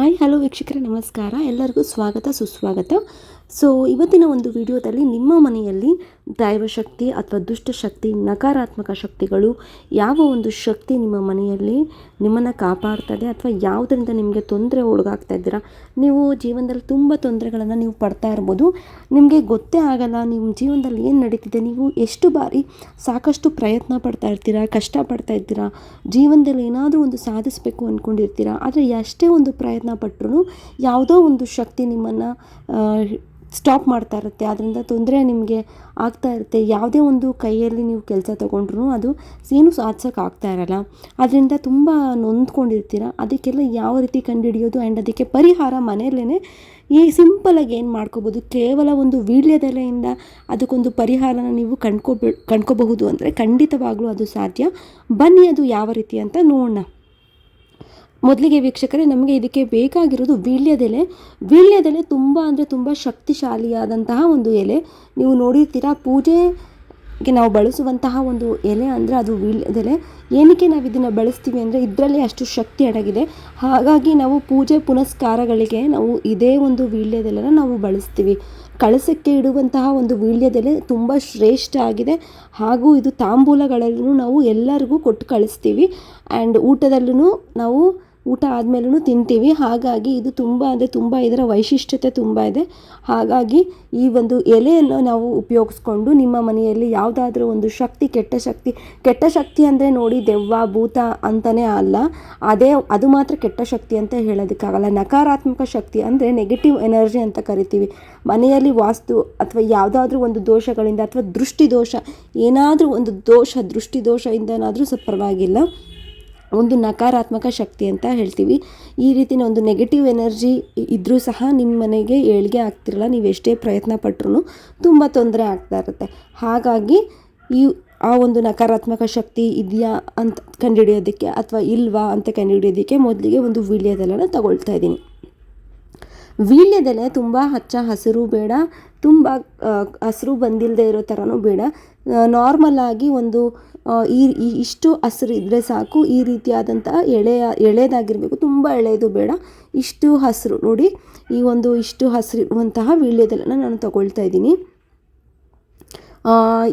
Hi hello ವೀಕ್ಷಕರೇ ನಮಸ್ಕಾರ. ಎಲ್ಲರಿಗೂ ಸ್ವಾಗತ ಸುಸ್ವಾಗತ. ಸೊ ಇವತ್ತಿನ ಒಂದು ವಿಡಿಯೋದಲ್ಲಿ ನಿಮ್ಮ ಮನೆಯಲ್ಲಿ ದೈವಶಕ್ತಿ ಅಥವಾ ದುಷ್ಟಶಕ್ತಿ, ನಕಾರಾತ್ಮಕ ಶಕ್ತಿಗಳು ಯಾವ ಒಂದು ಶಕ್ತಿ ನಿಮ್ಮ ಮನೆಯಲ್ಲಿ ನಿಮ್ಮನ್ನು ಕಾಪಾಡ್ತದೆ ಅಥವಾ ಯಾವುದರಿಂದ ನಿಮಗೆ ತೊಂದರೆ ಒಳಗಾಗ್ತಾ ಇದ್ದೀರಾ? ನೀವು ಜೀವನದಲ್ಲಿ ತುಂಬ ತೊಂದರೆಗಳನ್ನು ನೀವು ಪಡ್ತಾ ಇರ್ಬೋದು. ನಿಮಗೆ ಗೊತ್ತೇ ಆಗಲ್ಲ ನಿಮ್ಮ ಜೀವನದಲ್ಲಿ ಏನು ನಡೀತಿದೆ. ನೀವು ಎಷ್ಟು ಬಾರಿ ಸಾಕಷ್ಟು ಪ್ರಯತ್ನ ಪಡ್ತಾ ಇರ್ತೀರಾ ಕಷ್ಟಪಡ್ತಾ ಇರ್ತೀರಾ? ಜೀವನದಲ್ಲಿ ಏನಾದರೂ ಒಂದು ಸಾಧಿಸಬೇಕು ಅಂದ್ಕೊಂಡಿರ್ತೀರಾ ಆದರೆ ಎಷ್ಟೇ ಒಂದು ಪ್ರಯತ್ನ ಪಟ್ಟರು ಯಾವುದೋ ಒಂದು ಶಕ್ತಿ ನಿಮ್ಮನ್ನು ಸ್ಟಾಪ್ ಮಾಡ್ತಾ ಇರುತ್ತೆ. ಅದರಿಂದ ತೊಂದರೆ ನಿಮಗೆ ಆಗ್ತಾ ಇರುತ್ತೆ. ಯಾವುದೇ ಒಂದು ಕೈಯಲ್ಲಿ ನೀವು ಕೆಲಸ ತೊಗೊಂಡ್ರು ಅದು ಏನು ಸಾಧ್ಸೋಕೆ ಆಗ್ತಾ ಇರಲ್ಲ. ಅದರಿಂದ ತುಂಬ ನೊಂದ್ಕೊಂಡಿರ್ತೀರ. ಅದಕ್ಕೆಲ್ಲ ಯಾವ ರೀತಿ ಕಂಡುಹಿಡಿಯೋದು ಆ್ಯಂಡ್ ಅದಕ್ಕೆ ಪರಿಹಾರ ಮನೆಯಲ್ಲೇ ಈ ಸಿಂಪಲಾಗಿ ಏನು ಮಾಡ್ಕೋಬೋದು? ಕೇವಲ ಒಂದು ವೀಳ್ಯದೆಲೆಯಿಂದ ಅದಕ್ಕೊಂದು ಪರಿಹಾರನ ನೀವು ಕಂಡ್ಕೋಬಿ, ಕಂಡ್ಕೋಬಹುದು ಅಂದರೆ ಖಂಡಿತವಾಗ್ಲೂ ಅದು ಸಾಧ್ಯ. ಬನ್ನಿ ಅದು ಯಾವ ರೀತಿ ಅಂತ ನೋಡೋಣ. ಮೊದಲಿಗೆ ವೀಕ್ಷಕರೇ, ನಮಗೆ ಇದಕ್ಕೆ ಬೇಕಾಗಿರೋದು ವೀಳ್ಯದೆಲೆ ವೀಳ್ಯದೆಲೆ ತುಂಬ ಅಂದರೆ ತುಂಬ ಶಕ್ತಿಶಾಲಿಯಾದಂತಹ ಒಂದು ಎಲೆ. ನೀವು ನೋಡಿರ್ತೀರಾ, ಪೂಜೆಗೆ ನಾವು ಬಳಸುವಂತಹ ಒಂದು ಎಲೆ ಅಂದರೆ ಅದು ವೀಳ್ಯದೆಲೆ ಏನಕ್ಕೆ ನಾವು ಇದನ್ನು ಬಳಸ್ತೀವಿ ಅಂದರೆ ಇದರಲ್ಲಿ ಅಷ್ಟು ಶಕ್ತಿ ಅಡಗಿದೆ. ಹಾಗಾಗಿ ನಾವು ಪೂಜೆ ಪುನಸ್ಕಾರಗಳಿಗೆ ನಾವು ಇದೇ ಒಂದು ವೀಳ್ಯದೆಲೆನ ನಾವು ಬಳಸ್ತೀವಿ. ಕಳಸಕ್ಕೆ ಇಡುವಂತಹ ಒಂದು ವೀಳ್ಯದೆಲೆ ತುಂಬ ಶ್ರೇಷ್ಠ ಆಗಿದೆ. ಹಾಗೂ ಇದು ತಾಂಬೂಲಗಳಲ್ಲೂ ನಾವು ಎಲ್ಲರಿಗೂ ಕೊಟ್ಟು ಕಳಿಸ್ತೀವಿ. ಆ್ಯಂಡ್ ಊಟದಲ್ಲೂ ನಾವು ಊಟ ಆದಮೇಲೂ ತಿಂತೀವಿ. ಹಾಗಾಗಿ ಇದು ತುಂಬ ಅಂದರೆ ತುಂಬ ಇದರ ವೈಶಿಷ್ಟ್ಯತೆ ತುಂಬ ಇದೆ. ಹಾಗಾಗಿ ಈ ಒಂದು ಎಲೆಯನ್ನು ನಾವು ಉಪಯೋಗಿಸ್ಕೊಂಡು ನಿಮ್ಮ ಮನೆಯಲ್ಲಿ ಯಾವುದಾದ್ರೂ ಒಂದು ಶಕ್ತಿ, ಕೆಟ್ಟ ಶಕ್ತಿ ಕೆಟ್ಟ ಶಕ್ತಿ ಅಂದರೆ ನೋಡಿ ದೆವ್ವ, ಭೂತ ಅಂತಲೇ ಅಲ್ಲ. ಅದೇ, ಅದು ಮಾತ್ರ ಕೆಟ್ಟ ಶಕ್ತಿ ಅಂತ ಹೇಳೋದಕ್ಕಾಗಲ್ಲ. ನಕಾರಾತ್ಮಕ ಶಕ್ತಿ ಅಂದರೆ ನೆಗೆಟಿವ್ ಎನರ್ಜಿ ಅಂತ ಕರಿತೀವಿ. ಮನೆಯಲ್ಲಿ ವಾಸ್ತು ಅಥವಾ ಯಾವುದಾದ್ರೂ ಒಂದು ದೋಷಗಳಿಂದ ಅಥವಾ ದೃಷ್ಟಿ ದೋಷ ಏನಾದರೂ ಒಂದು ದೋಷ ದೃಷ್ಟಿ ದೋಷದಿಂದನಾದರೂ ಸಹ ಪರವಾಗಿಲ್ಲ. ಒಂದು ನಕಾರಾತ್ಮಕ ಶಕ್ತಿ ಅಂತ ಹೇಳ್ತೀವಿ. ಈ ರೀತಿಯ ಒಂದು ನೆಗೆಟಿವ್ ಎನರ್ಜಿ ಇದ್ದರೂ ಸಹ ನಿಮ್ಮ ಮನೆಗೆ ಏಳಿಗೆ ಆಗ್ತಿರಲ್ಲ, ನೀವು ಎಷ್ಟೇ ಪ್ರಯತ್ನ ಪಟ್ಟರೂ ತುಂಬ ತೊಂದರೆ ಆಗ್ತಾ ಇರುತ್ತೆ. ಹಾಗಾಗಿ ಈ ಆ ಒಂದು ನಕಾರಾತ್ಮಕ ಶಕ್ತಿ ಇದೆಯಾ ಅಂತ ಕಂಡುಹಿಡಿಯೋದಕ್ಕೆ ಅಥವಾ ಇಲ್ವಾ ಅಂತ ಕಂಡುಹಿಡಿಯೋದಕ್ಕೆ ಮೊದಲಿಗೆ ಒಂದು ವೀಳ್ಯದೆಲೆನ ತಗೊಳ್ತಾ ಇದ್ದೀನಿ. ವೀಳ್ಯದೆಲೆ ತುಂಬ ಹಚ್ಚ ಹಸಿರು ಬೇಡ, ತುಂಬ ಹಸಿರು ಬಂದಿಲ್ಲದೆ ಇರೋ ಥರನೂ ಬೇಡ. ನಾರ್ಮಲಾಗಿ ಒಂದು ಈ ಇಷ್ಟು ಹಸಿರು ಇದ್ದರೆ ಸಾಕು. ಈ ರೀತಿಯಾದಂಥ ಎಳೆಯ ಎಳೆದಾಗಿರಬೇಕು. ತುಂಬ ಎಳೆಯದು ಬೇಡ. ಇಷ್ಟು ಹಸಿರು ನೋಡಿ, ಈ ಒಂದು ಇಷ್ಟು ಹಸಿರುವಂತಹ ವೀಳ್ಯದೆಲೆನ ನಾನು ತಗೊಳ್ತಾ ಇದ್ದೀನಿ.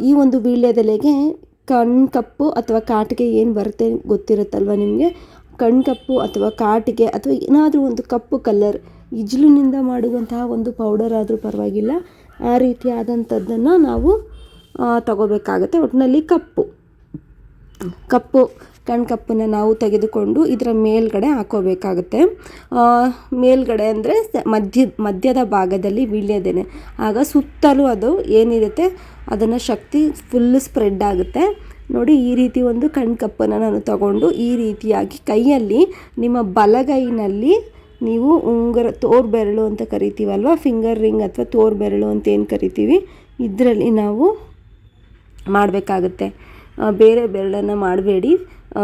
ಈ ಒಂದು ವೀಳ್ಯದೆಲೆಗೆ ಕಪ್ಪು ಅಥವಾ ಕಾಟಿಗೆ ಏನು ಬರುತ್ತೆ ಗೊತ್ತಿರುತ್ತಲ್ವ ನಿಮಗೆ? ಕಣ್ಕಪ್ಪು ಅಥವಾ ಕಾಟಿಗೆ ಅಥವಾ ಏನಾದರೂ ಒಂದು ಕಪ್ಪು ಕಲರ್ ಇಜ್ಲಿನಿಂದ ಮಾಡುವಂತಹ ಒಂದು ಪೌಡರ್ ಆದರೂ ಪರವಾಗಿಲ್ಲ. ಆ ರೀತಿಯಾದಂಥದ್ದನ್ನು ನಾವು ತಗೋಬೇಕಾಗತ್ತೆ. ಒಟ್ಟಿನಲ್ಲಿ ಕಪ್ಪು. ಕಪ್ಪು ಕಣ್ಕಪ್ಪನ್ನು ನಾವು ತೆಗೆದುಕೊಂಡು ಇದರ ಮೇಲ್ಗಡೆ ಹಾಕೋಬೇಕಾಗುತ್ತೆ. ಮೇಲ್ಗಡೆ ಅಂದರೆ ಮಧ್ಯ, ಮಧ್ಯದ ಭಾಗದಲ್ಲಿ ಬೀಳ್ಯೋದೇನೆ. ಆಗ ಸುತ್ತಲೂ ಅದು ಏನಿರುತ್ತೆ, ಅದನ್ನು ಶಕ್ತಿ ಫುಲ್ ಸ್ಪ್ರೆಡ್ ಆಗುತ್ತೆ. ನೋಡಿ, ಈ ರೀತಿ ಒಂದು ಕಣ್ಕಪ್ಪನ್ನು ನಾನು ತಗೊಂಡು ಈ ರೀತಿಯಾಗಿ ಕೈಯಲ್ಲಿ, ನಿಮ್ಮ ಬಲಗೈನಲ್ಲಿ ನೀವು ಉಂಗುರ ತೋರ್ ಬೆರಳು ಅಂತ ಕರಿತೀವಲ್ವ? ಫಿಂಗರ್ ರಿಂಗ್ ಅಥವಾ ತೋರ್ ಬೆರಳು ಅಂತ ಏನು ಕರಿತೀವಿ? ಇದರಲ್ಲಿ ನಾವು ಮಾಡಬೇಕಾಗುತ್ತೆ. ಬೇರೆ ಬೆರಳನ್ನು ಮಾಡಬೇಡಿ.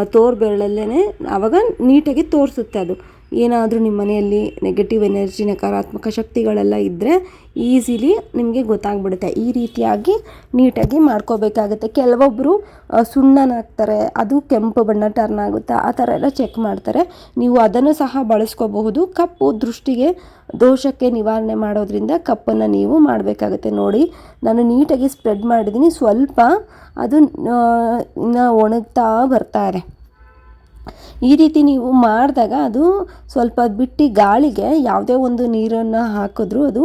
ತೋರ್ ಬೆರಳಲ್ಲೇ ಆವಾಗ ನೀಟಾಗಿ ತೋರಿಸುತ್ತೆ ಅದು. ಏನಾದರೂ ನಿಮ್ಮ ಮನೆಯಲ್ಲಿ ನೆಗೆಟಿವ್ ಎನರ್ಜಿ ನಕಾರಾತ್ಮಕ ಶಕ್ತಿಗಳೆಲ್ಲ ಇದ್ದರೆ ಈಸಿಲಿ ನಿಮಗೆ ಗೊತ್ತಾಗ್ಬಿಡುತ್ತೆ. ಈ ರೀತಿಯಾಗಿ ನೀಟಾಗಿ ಮಾಡ್ಕೋಬೇಕಾಗುತ್ತೆ. ಕೆಲವೊಬ್ಬರು ಸುಣ್ಣನ ಹಾಕ್ತಾರೆ ಅದು ಕೆಂಪು ಬಣ್ಣ ಟರ್ನ್ ಆಗುತ್ತೆ, ಆ ಥರ ಎಲ್ಲ ಚೆಕ್ ಮಾಡ್ತಾರೆ. ನೀವು ಅದನ್ನು ಸಹ ಬಳಸ್ಕೋಬಹುದು. ಕಪ್ಪು ದೃಷ್ಟಿಗೆ ದೋಷಕ್ಕೆ ನಿವಾರಣೆ ಮಾಡೋದ್ರಿಂದ ಕಪ್ಪನ್ನು ನೀವು ಮಾಡಬೇಕಾಗುತ್ತೆ. ನೋಡಿ, ನಾನು ನೀಟಾಗಿ ಸ್ಪ್ರೆಡ್ ಮಾಡಿದ್ದೀನಿ. ಸ್ವಲ್ಪ ಅದು ಒಣಗ್ತಾ ಬರ್ತಾ ಇದೆ. ಈ ರೀತಿ ನೀವು ಮಾಡಿದಾಗ ಅದು ಸ್ವಲ್ಪ ಬಿಟ್ಟು ಗಾಳಿಗೆ ಯಾವುದೇ ಒಂದು ನೀರನ್ನು ಹಾಕಿದ್ರೂ ಅದು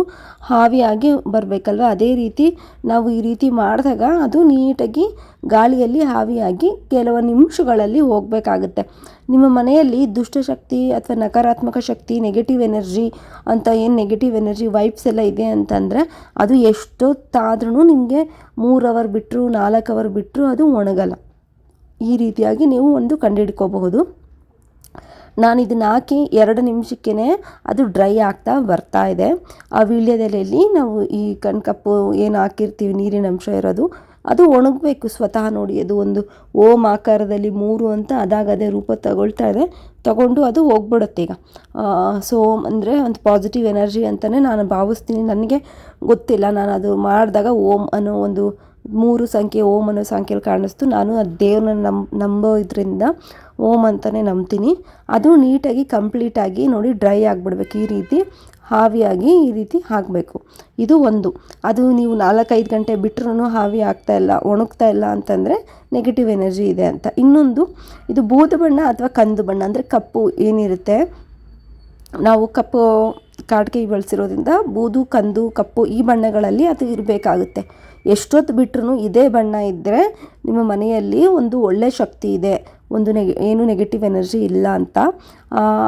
ಹಾವಿಯಾಗಿ ಬರಬೇಕಲ್ವ? ಅದೇ ರೀತಿ ನಾವು ಈ ರೀತಿ ಮಾಡಿದಾಗ ಅದು ನೀಟಾಗಿ ಗಾಳಿಯಲ್ಲಿ ಹಾವಿಯಾಗಿ ಕೆಲವು ನಿಮಿಷಗಳಲ್ಲಿ ಹೋಗಬೇಕಾಗುತ್ತೆ. ನಿಮ್ಮ ಮನೆಯಲ್ಲಿ ದುಷ್ಟಶಕ್ತಿ ಅಥವಾ ನಕಾರಾತ್ಮಕ ಶಕ್ತಿ ನೆಗೆಟಿವ್ ಎನರ್ಜಿ ಅಂತ ಏನು ನೆಗೆಟಿವ್ ಎನರ್ಜಿ ವೈಬ್ಸ್ ಎಲ್ಲ ಇದೆ ಅಂತಂದರೆ ಅದು ಎಷ್ಟೊತ್ತಾದ್ರೂ ನಿಮಗೆ ಮೂರು ಅವರ್ ಬಿಟ್ಟರು ನಾಲ್ಕು ಅವರ್ ಬಿಟ್ಟರು ಅದು ಒಣಗಲ್ಲ. ಈ ರೀತಿಯಾಗಿ ನೀವು ಒಂದು ಕಂಡುಹಿಡ್ಕೋಬಹುದು. ನಾನು ಇದನ್ನು ಹಾಕಿ ಎರಡು ನಿಮಿಷಕ್ಕೇ ಅದು ಡ್ರೈ ಆಗ್ತಾ ಬರ್ತಾ ಇದೆ. ಆ ವೀಳ್ಯದೆಲೆಯಲ್ಲಿ ನಾವು ಈ ಕಣ್ಕಪ್ಪು ಏನು ಹಾಕಿರ್ತೀವಿ, ನೀರಿನ ಅಂಶ ಇರೋದು, ಅದು ಒಣಗಬೇಕು. ಸ್ವತಃ ನೋಡಿ, ಅದು ಒಂದು ಓಮ್ ಆಕಾರದಲ್ಲಿ ಮೂರು ಅಂತ ಅದಾಗದೇ ರೂಪ ತಗೊಳ್ತಾ ಇದೆ. ತಗೊಂಡು ಅದು ಹೋಗ್ಬಿಡುತ್ತೆ ಈಗ. ಸೊ ಓಮ್ ಅಂದರೆ ಒಂದು ಪಾಸಿಟಿವ್ ಎನರ್ಜಿ ಅಂತಲೇ ನಾನು ಭಾವಿಸ್ತೀನಿ. ನನಗೆ ಗೊತ್ತಿಲ್ಲ ನಾನು ಅದು ಮಾಡಿದಾಗ ಓಮ್ ಅನ್ನೋ ಒಂದು ಮೂರು ಸಂಖ್ಯೆ ಓಂ ಅನ್ನೋ ಸಂಖ್ಯೆಯಲ್ಲಿ ಕಾಣಿಸ್ತು. ನಾನು ಆ ದೇವ್ರನ್ನ ನಂಬ ನಂಬೋದ್ರಿಂದ ಓಂ ಅಂತಲೇ ನಂಬ್ತೀನಿ. ಅದು ನೀಟಾಗಿ ಕಂಪ್ಲೀಟಾಗಿ ನೋಡಿ ಡ್ರೈ ಆಗಿಬಿಡ್ಬೇಕು. ಈ ರೀತಿ ಹಾವಿಯಾಗಿ ಈ ರೀತಿ ಹಾಕಬೇಕು. ಇದು ಒಂದು. ಅದು ನೀವು ನಾಲ್ಕೈದು ಗಂಟೆ ಬಿಟ್ಟರೂ ಹಾವಿ ಆಗ್ತಾ ಇಲ್ಲ, ಒಣಗ್ತಾ ಇಲ್ಲ ಅಂತಂದರೆ ನೆಗೆಟಿವ್ ಎನರ್ಜಿ ಇದೆ ಅಂತ. ಇನ್ನೊಂದು, ಇದು ಬೂದು ಬಣ್ಣ ಅಥವಾ ಕಂದು ಬಣ್ಣ, ಅಂದರೆ ಕಪ್ಪು ಏನಿರುತ್ತೆ? ನಾವು ಕಪ್ಪು ಕಾಡ್ಕೈ ಬಳಸಿರೋದ್ರಿಂದ ಬೂದು, ಕಂದು, ಕಪ್ಪು ಈ ಬಣ್ಣಗಳಲ್ಲಿ ಅದು ಇರಬೇಕಾಗುತ್ತೆ. ಎಷ್ಟೊತ್ತು ಬಿಟ್ಟರು ಇದೇ ಬಣ್ಣ ಇದ್ದರೆ ನಿಮ್ಮ ಮನೆಯಲ್ಲಿ ಒಂದು ಒಳ್ಳೆಯ ಶಕ್ತಿ ಇದೆ, ಒಂದು ನೆಗೆ, ಏನು ನೆಗೆಟಿವ್ ಎನರ್ಜಿ ಇಲ್ಲ ಅಂತ.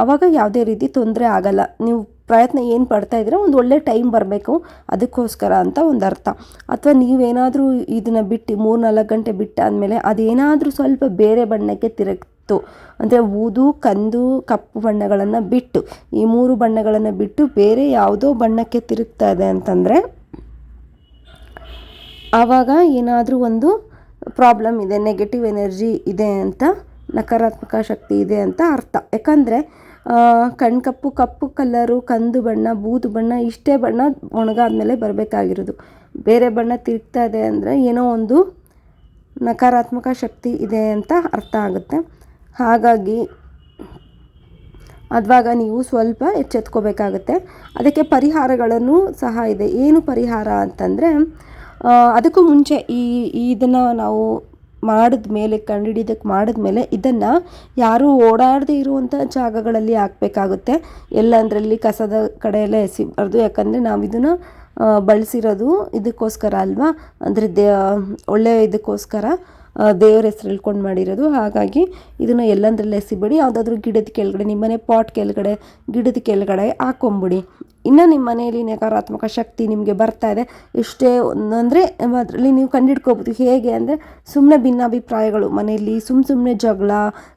ಆವಾಗ ಯಾವುದೇ ರೀತಿ ತೊಂದರೆ ಆಗಲ್ಲ. ನೀವು ಪ್ರಯತ್ನ ಏನು ಪಡ್ತಾ ಇದ್ರೆ ಒಂದು ಒಳ್ಳೆ ಟೈಮ್ ಬರಬೇಕು, ಅದಕ್ಕೋಸ್ಕರ ಅಂತ ಒಂದು ಅರ್ಥ. ಅಥವಾ ನೀವೇನಾದರೂ ಇದನ್ನು ಬಿಟ್ಟು ಮೂರು ನಾಲ್ಕು ಗಂಟೆ ಬಿಟ್ಟಾದಮೇಲೆ ಅದೇನಾದರೂ ಸ್ವಲ್ಪ ಬೇರೆ ಬಣ್ಣಕ್ಕೆ ತಿರುಗ್ತು. ಅಂದರೆ ಊದು, ಕಂದು, ಕಪ್ಪು ಬಣ್ಣಗಳನ್ನು ಬಿಟ್ಟು, ಈ ಮೂರು ಬಣ್ಣಗಳನ್ನು ಬಿಟ್ಟು ಬೇರೆ ಯಾವುದೋ ಬಣ್ಣಕ್ಕೆ ತಿರುಗ್ತಾ ಇದೆ ಅಂತಂದರೆ ಆವಾಗ ಏನಾದರೂ ಒಂದು ಪ್ರಾಬ್ಲಮ್ ಇದೆ ನೆಗೆಟಿವ್ ಎನರ್ಜಿ ಇದೆ ಅಂತ, ನಕಾರಾತ್ಮಕ ಶಕ್ತಿ ಇದೆ ಅಂತ ಅರ್ಥ. ಯಾಕಂದರೆ ಕಣ್ಕಪ್ಪು ಕಪ್ಪು ಕಲ್ಲರು ಕಂದು ಬಣ್ಣ, ಬೂದು ಬಣ್ಣ, ಇಷ್ಟೇ ಬಣ್ಣ ಒಣಗಾದ್ಮೇಲೆ ಬರಬೇಕಾಗಿರೋದು. ಬೇರೆ ಬಣ್ಣ ತಿರುಗ್ತಾ ಇದೆ ಅಂದರೆ ಏನೋ ಒಂದು ನಕಾರಾತ್ಮಕ ಶಕ್ತಿ ಇದೆ ಅಂತ ಅರ್ಥ ಆಗುತ್ತೆ. ಹಾಗಾಗಿ, ಅದ್ವಾಗ ನೀವು ಸ್ವಲ್ಪ ಎಚ್ಚೆತ್ಕೋಬೇಕಾಗತ್ತೆ. ಅದಕ್ಕೆ ಪರಿಹಾರಗಳನ್ನು ಸಹ ಇದೆ. ಏನು ಪರಿಹಾರ ಅಂತಂದರೆ ಅದಕ್ಕೂ ಮುಂಚೆ ಈ ಇದನ್ನು ನಾವು ಮಾಡಿದ ಮೇಲೆ ಕಂಡುಇದಕ್ಕೆ ಮಾಡಿದ ಮೇಲೆ ಇದನ್ನು ಯಾರೂ ಓಡಾಡದೇ ಇರುವಂಥ ಜಾಗಗಳಲ್ಲಿ ಹಾಕಬೇಕಾಗುತ್ತೆ. ಎಲ್ಲಂದ್ರಲ್ಲಿ ಕಸದ ಕಡೆಯೆಲ್ಲ ಎಸಿಬಾರ್ದು. ಯಾಕಂದರೆ ನಾವು ಇದನ್ನು ಬಳಸಿರೋದು ಇದಕ್ಕೋಸ್ಕರ ಅಲ್ವಾ? ಅಂದರೆ ದೇ ಒಳ್ಳೆಯ ಇದಕ್ಕೋಸ್ಕರ ದೇವ್ರ ಹೆಸರು ಹೇಳ್ಕೊಂಡು ಮಾಡಿರೋದು. ಹಾಗಾಗಿ ಇದನ್ನು ಎಲ್ಲಂದ್ರಲ್ಲಿ ಎಸಿಬಿಡಿ. ಯಾವುದಾದ್ರೂ ಗಿಡದ ಕೆಳಗಡೆ, ನಿಮ್ಮನೆ ಪಾಟ್ ಕೆಳಗಡೆ, ಗಿಡದ ಕೆಳಗಡೆ ಹಾಕೊಂಬಿಡಿ. ಇನ್ನು ನಿಮ್ಮ ಮನೆಯಲ್ಲಿ ನಕಾರಾತ್ಮಕ ಶಕ್ತಿ ನಿಮಗೆ ಬರ್ತಾ ಇದೆ. ಎಷ್ಟೇ ಅಂದರೆ ಅದರಲ್ಲಿ ನೀವು ಕಂಡಿಡ್ಕೋಬೋದು. ಹೇಗೆ ಅಂದರೆ ಸುಮ್ಮನೆ ಭಿನ್ನಾಭಿಪ್ರಾಯಗಳು, ಮನೆಯಲ್ಲಿ ಸುಮ್ಮ ಸುಮ್ಮನೆ ಜಗಳ,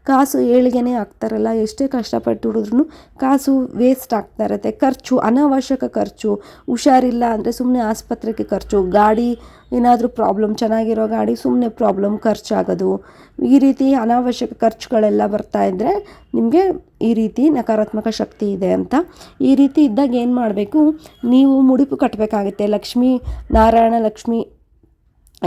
ಕಾಸು ಏಳಿಗೆನೇ ಆಗ್ತಾರಲ್ಲ, ಎಷ್ಟೇ ಕಷ್ಟಪಟ್ಟು ಹುಡಿದ್ರೂ ಕಾಸು ವೇಸ್ಟ್ ಆಗ್ತಾ ಇರುತ್ತೆ. ಖರ್ಚು, ಅನಾವಶ್ಯಕ ಖರ್ಚು, ಹುಷಾರಿಲ್ಲ ಅಂದರೆ ಸುಮ್ಮನೆ ಆಸ್ಪತ್ರೆಗೆ ಖರ್ಚು, ಗಾಡಿ ಏನಾದರೂ ಪ್ರಾಬ್ಲಮ್ ಚೆನ್ನಾಗಿರೋ ಗಾಡಿ ಸುಮ್ಮನೆ ಪ್ರಾಬ್ಲಮ್ ಖರ್ಚಾಗೋದು. ಈ ರೀತಿ ಅನಾವಶ್ಯಕ ಖರ್ಚುಗಳೆಲ್ಲ ಬರ್ತಾ ಇದ್ದರೆ ನಿಮಗೆ ಈ ರೀತಿ ನಕಾರಾತ್ಮಕ ಶಕ್ತಿ ಇದೆ ಅಂತ. ಈ ರೀತಿ ಇದ್ದಾಗ ಏನು ಮಾಡಬೇಕು? ನೀವು ಮುಡಿಪು ಕಟ್ಟಬೇಕಾಗುತ್ತೆ ಲಕ್ಷ್ಮೀ ನಾರಾಯಣ ಲಕ್ಷ್ಮಿ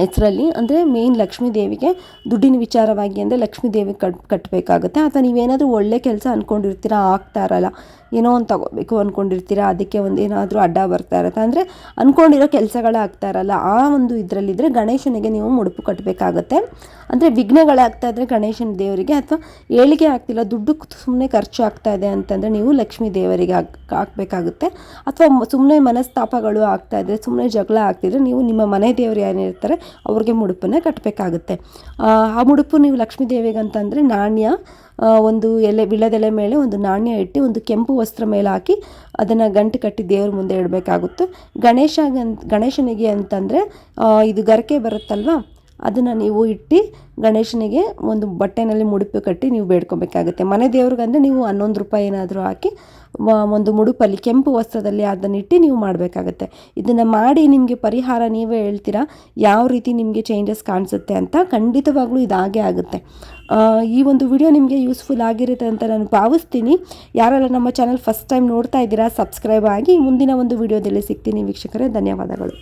ಹೆಸರಲ್ಲಿ, ಅಂದರೆ ಮೇಯ್ನ್ ಲಕ್ಷ್ಮೀ ದೇವಿಗೆ ದುಡ್ಡಿನ ವಿಚಾರವಾಗಿ ಅಂದರೆ ಲಕ್ಷ್ಮೀ ದೇವಿಗೆ ಕಟ್ ಕಟ್ಟಬೇಕಾಗುತ್ತೆ ಅಥವಾ ನೀವೇನಾದರೂ ಒಳ್ಳೆ ಕೆಲಸ ಅಂದ್ಕೊಂಡಿರ್ತೀರ ಆಗ್ತಾ ಇರಲ್ಲ. ಏನೋ ಒಂದು ತಗೋಬೇಕು ಅಂದ್ಕೊಂಡಿರ್ತೀರಾ ಅದಕ್ಕೆ ಒಂದು ಏನಾದರೂ ಅಡ್ಡ ಬರ್ತಾ ಇರುತ್ತೆ. ಅಂದರೆ ಅಂದ್ಕೊಂಡಿರೋ ಕೆಲಸಗಳೇ ಆಗ್ತಾ ಇರಲ್ಲ. ಆ ಒಂದು ಇದರಲ್ಲಿದ್ದರೆ ಗಣೇಶನಿಗೆ ನೀವು ಮುಡುಪು ಕಟ್ಟಬೇಕಾಗತ್ತೆ ಅಂದರೆ ವಿಘ್ನಗಳಾಗ್ತಾ ಇದ್ದರೆ ಗಣೇಶನ ದೇವರಿಗೆ ಅಥವಾ ಏಳಿಗೆ ಆಗ್ತಿಲ್ಲ, ದುಡ್ಡು ಸುಮ್ಮನೆ ಖರ್ಚು ಆಗ್ತಾ ಇದೆ ಅಂತಂದರೆ ನೀವು ಲಕ್ಷ್ಮೀ ದೇವರಿಗೆ ಹಾಕ್, ಹಾಕಬೇಕಾಗುತ್ತೆ. ಅಥವಾ ಸುಮ್ಮನೆ ಮನಸ್ತಾಪಗಳು ಆಗ್ತಾ ಇದ್ದರೆ ಸುಮ್ಮನೆ ಜಗಳ ಆಗ್ತಿದ್ರೆ ನೀವು ನಿಮ್ಮ ಮನೆ ದೇವರು ಏನಿರ್ತಾರೆ ಅವ್ರಿಗೆ ಮುಡುಪನ್ನು ಕಟ್ಟಬೇಕಾಗುತ್ತೆ ಆ ಮುಡುಪು ನೀವು ಲಕ್ಷ್ಮೀ ದೇವಿಗೆ ಅಂತಂದರೆ ನಾಣ್ಯ ಒಂದು ಎಲೆ ವಿಳದೆಲೆ ಮೇಲೆ ಒಂದು ನಾಣ್ಯ ಇಟ್ಟು ಒಂದು ಕೆಂಪು ವಸ್ತ್ರ ಮೇಲೆ ಹಾಕಿ ಅದನ್ನು ಗಂಟು ಕಟ್ಟಿ ದೇವ್ರ ಮುಂದೆ ಇಡಬೇಕಾಗುತ್ತೆ. ಗಣೇಶ ಗಣೇಶನಿಗೆ ಅಂತಂದರೆ ಇದು ಗರಿಕೆ ಬರುತ್ತಲ್ವ? ಅದನ್ನು ನೀವು ಇಟ್ಟು ಗಣೇಶನಿಗೆ ಒಂದು ಬಟ್ಟೆನಲ್ಲಿ ಮುಡುಪು ಕಟ್ಟಿ ನೀವು ಬೇಡ್ಕೊಬೇಕಾಗುತ್ತೆ. ಮನೆ ದೇವ್ರಿಗಂದರೆ ನೀವು ಹನ್ನೊಂದು ರೂಪಾಯಿ ಏನಾದರೂ ಹಾಕಿ ಒಂದು ಮುಡುಪಲ್ಲಿ ಕೆಂಪು ವಸ್ತ್ರದಲ್ಲಿ ಅದನ್ನು ಇಟ್ಟು ನೀವು ಮಾಡಬೇಕಾಗತ್ತೆ. ಇದನ್ನು ಮಾಡಿ ನಿಮಗೆ ಪರಿಹಾರ ನೀವೇ ಹೇಳ್ತೀರಾ? ಯಾವ ರೀತಿ ನಿಮಗೆ ಚೇಂಜಸ್ ಕಾಣಿಸುತ್ತೆ ಅಂತ ಖಂಡಿತವಾಗ್ಲೂ ಇದಾಗೇ ಆಗುತ್ತೆ. ಈ ಒಂದು ವಿಡಿಯೋ ನಿಮಗೆ ಯೂಸ್ಫುಲ್ ಆಗಿರುತ್ತೆ ಅಂತ ನಾನು ಭಾವಿಸ್ತೀನಿ. ಯಾರೆಲ್ಲ ನಮ್ಮ ಚಾನಲ್ ಫಸ್ಟ್ ಟೈಮ್ ನೋಡ್ತಾ ಇದ್ದೀರಾ ಸಬ್ಸ್ಕ್ರೈಬ್ ಆಗಿ ಮುಂದಿನ ಒಂದು ವಿಡಿಯೋದಲ್ಲಿ ಸಿಗ್ತೀನಿ. ವೀಕ್ಷಕರೇ, ಧನ್ಯವಾದಗಳು.